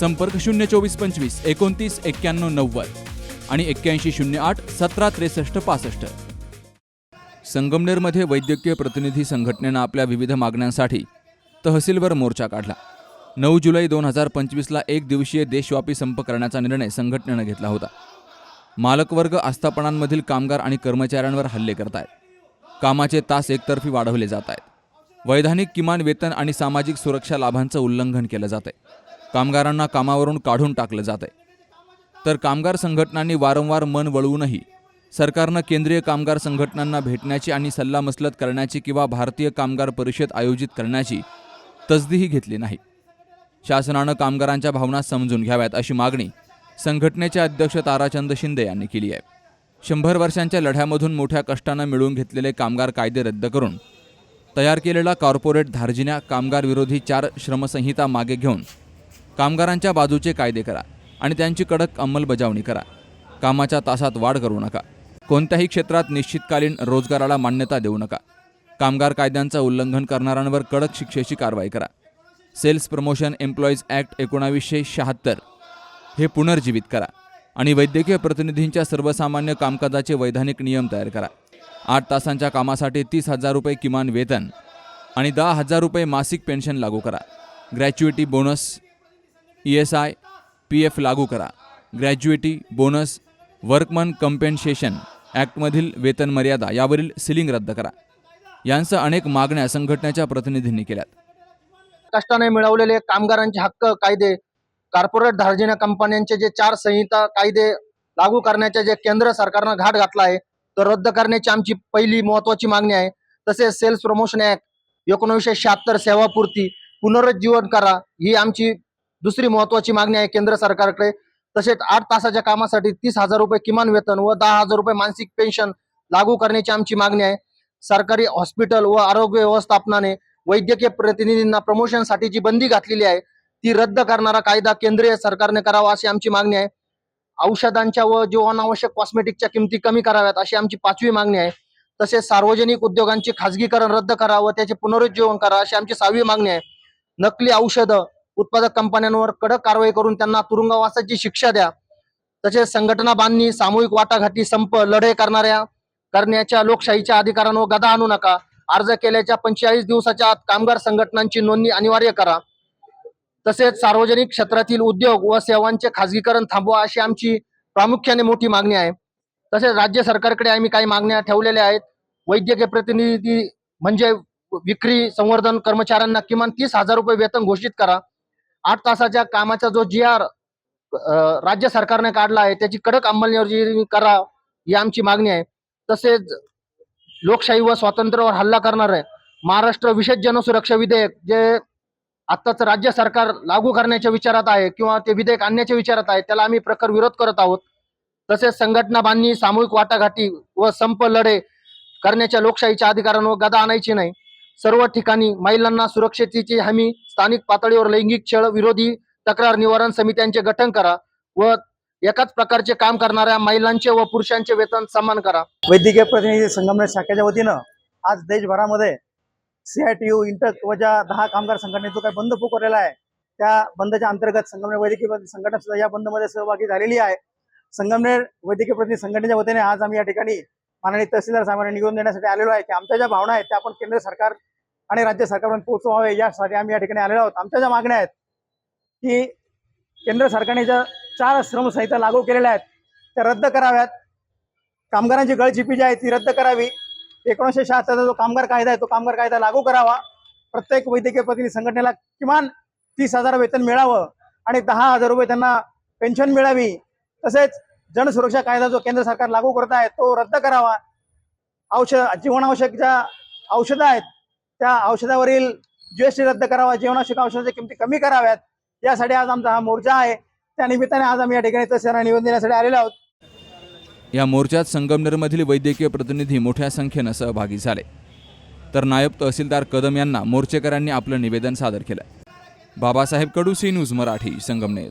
संपर्क शून्य चोवीस पंचवीस एकोणतीस एक्क्याण्णव नव्वद आणि एक्क्याऐंशी शून्य आठ सतरा त्रेसष्ट पासष्ट. संगमनेरमध्ये वैद्यकीय प्रतिनिधी संघटनेनं आपल्या विविध मागण्यांसाठी तहसीलवर मोर्चा काढला. नऊ जुलै दोन हजार पंचवीसला एक दिवसीय देशव्यापी संप करण्याचा निर्णय संघटनेनं घेतला होता. मालकवर्ग आस्थापनांमधील कामगार आणि कर्मचाऱ्यांवर हल्ले करत आहेत कामाचे तास एकतर्फी वाढवले जात आहेत. वैधानिक किमान वेतन आणि सामाजिक सुरक्षा लाभांचं उल्लंघन केलं जातंय. कामगारांना कामावरून काढून टाकलं जात आहे तर कामगार संघटनांनी वारंवार मन वळवूनही सरकारनं केंद्रीय कामगार संघटनांना भेटण्याची आणि सल्लामसलत करण्याची किंवा भारतीय कामगार परिषद आयोजित करण्याची तसदीही घेतली नाही. शासनानं कामगारांच्या भावना समजून घ्याव्यात अशी मागणी संघटनेचे अध्यक्ष ताराचंद शिंदे यांनी केली आहे. शंभर वर्षांच्या लढ्यामधून मोठ्या कष्टानं मिळवून घेतलेले कामगार कायदे रद्द करून तयार केलेला कॉर्पोरेट धार्जिन्या कामगार विरोधी चार श्रमसंहिता मागे घेऊन कामगारांच्या बाजूचे कायदे करा आणि त्यांची कडक अंमलबजावणी करा. कामाच्या तासात वाढ करू नका. कोणत्याही क्षेत्रात निश्चितकालीन रोजगाराला मान्यता देऊ नका. कामगार कायद्यांचं उल्लंघन करणाऱ्यांवर कडक शिक्षेची कारवाई करा. सेल्स प्रमोशन एम्प्लॉईज ॲक्ट एकोणावीसशे शहात्तर हे पुनर्जीवित करा आणि वैद्यकीय प्रतिनिधींच्या सर्वसामान्य कामकाजाचे वैधानिक नियम तयार करा. आठ तासांच्या कामासाठी तीस हजार रुपये किमान वेतन आणि दहा हजार रुपये मासिक पेन्शन लागू करा. Gratuity bonus E S I P F लागू करा. ग्रॅज्युएटी बोनस वर्कमन कम्पेन्सेशन ॲक्टमधील वेतन मर्यादा यावरील सिलिंग रद्द करा. यांसह अनेक मागण्या संघटनेच्या प्रतिनिधींनी केल्यात. कष्टाने मिळवलेले कामगारांचे हक्क कायदे कॉर्पोरेट धार्जिण्या कंपन्यांचे जे चार संहिता कायदे लागू करण्याचे जे केंद्र सरकारनं घाट घातला आहे तो रद्द करण्याची आमची पहिली महत्वाची मागणी आहे. तसेच सेल्स प्रमोशन ऍक्ट एकोणीसशे शहात्तर सेवापूर्ती पुनरुज्जीवन करा ही आमची दुसरी महत्वाची मागणी आहे केंद्र सरकारकडे. तसेच आठ तासाच्या कामासाठी तीस हजार रुपये किमान वेतन व दहा हजार रुपये मानसिक पेन्शन लागू करण्याची आमची मागणी आहे. सरकारी हॉस्पिटल व आरोग्य व्यवस्थापनाने वैद्यकीय प्रतिनिधींना प्रमोशनसाठी जी बंदी घातलेली आहे. ती रद्द करणारा कायदा केंद्रीय सरकारने करावा अशी आमची मागणी आहे. औषधांच्या व जीवनावश्यक कॉस्मेटिकच्या किमती कमी कराव्यात अशी आमची पाचवी मागणी आहे. तसेच सार्वजनिक उद्योगांचे खाजगीकरण रद्द करावं त्याचे पुनरुज्जीवन करा अशी आमची सहावी मागणी आहे. नकली औषधं उत्पादक कंपन्यांवर कडक कारवाई करून त्यांना तुरुंगवासाची शिक्षा द्या. तसेच संघटना बांधणी सामूहिक वाटाघाटी संप लढे करणाऱ्या करण्याच्या लोकशाहीच्या अधिकारांवर गदा आणू नका. अर्ज केल्याच्या पंचेचाळीस दिवसाच्या आत कामगार संघटनांची नोंदणी अनिवार्य करा. तसेच सार्वजनिक क्षेत्रातील उद्योग व सेवांचे खाजगीकरण थांबवा अशी आमची प्रामुख्याने मोठी मागणी आहे. तसेच राज्य सरकारकडे आम्ही काही मागण्या ठेवलेल्या आहेत. वैद्यकीय प्रतिनिधी म्हणजे विक्री संवर्धन कर्मचाऱ्यांना किमान तीस हजार रुपये वेतन घोषित करा. आठ तासाच्या कामाचा जो जी आर राज्य सरकारने काढला आहे त्याची कडक अंमलबजावणी करा ही आमची मागणी आहे. तसेच लोकशाही व स्वातंत्र्यावर हल्ला करणार आहे महाराष्ट्र विशेष जनसुरक्षा विधेयक जे आत्ताच राज्य सरकार लागू करण्याच्या विचारात आहे किंवा ते विधेयक आणण्याच्या विचारात आहे त्याला आम्ही प्रखर विरोध करत आहोत. तसेच संघटना बांधणी सामूहिक वाटाघाटी व संप लढे करण्याच्या लोकशाहीच्या अधिकारांवर गदा आणायची नाही. सर्व ठिकाणी महिलांना सुरक्षेची हमी स्थानिक पातळीवर लैंगिक छळ विरोधी तक्रार निवारण समित्यांचे गठन करा व एकाच प्रकारचे काम करणाऱ्या महिलांचे व पुरुषांचे वेतन समान करा. वैद्यकीय प्रतिनिधी संगमनेर शाखेच्या वतीनं आज देशभरामध्ये सीआयटीयू इंटक व ज्या दहा कामगार संघटनेचा जो काही बंद पुकारलेला आहे त्या बंदच्या अंतर्गत संगमनेर वैद्यकीय प्रतिनिधी संघटना सुद्धा या बंदमध्ये सहभागी झालेली आहे. संगमनेर वैद्यकीय प्रतिनिधी संघटनेच्या वतीने आज आम्ही या ठिकाणी माननीय तहसीलदार साहेबांना निघून देण्यासाठी आलेलो आहे की आमच्या ज्या भावना आहेत त्या आपण केंद्र सरकार आणि राज्य सरकारपर्यंत पोहोचवावे. यासाठी आम्ही या ठिकाणी आलेलो आहोत. आमच्या ज्या मागण्या आहेत की केंद्र सरकारने ज्या चार श्रमसंहिता लागू केलेल्या आहेत त्या रद्द कराव्यात. कामगारांची गळचिपी जी आहे ती रद्द करावी. एकोणीसशे शहात्तरचा जो कामगार कायदा आहे तो कामगार कायदा लागू करावा. प्रत्येक वैद्यकीय प्रतिनिधी संघटनेला किमान तीस हजार वेतन मिळावं आणि दहा हजार रुपये त्यांना पेन्शन मिळावी. तसेच जनसुरक्षा कायदा जो केंद्र सरकार लागू करत आहे तो रद्द करावा. औषध जीवनावश्यक ज्या औषधं आहेत त्या औषधावरील जीएसटी रद्द करावा जीवनावश्यक औषधाच्या किमती कमी कराव्यात. यासाठी आज आमचा हा मोर्चा आहे. त्या निमित्ताने आज आम्ही या ठिकाणी तहसीलदारांना निवेदन देण्यासाठी आलेलो आहोत. या मोर्चात संगमनेरमधील वैद्यकीय प्रतिनिधी मोठ्या संख्येनं सहभागी झाले. तर नायब तहसीलदार कदम यांना मोर्चेकऱ्यांनी आपलं निवेदन सादर केलं. Babasaheb Kadu C news Marathi Sangamner.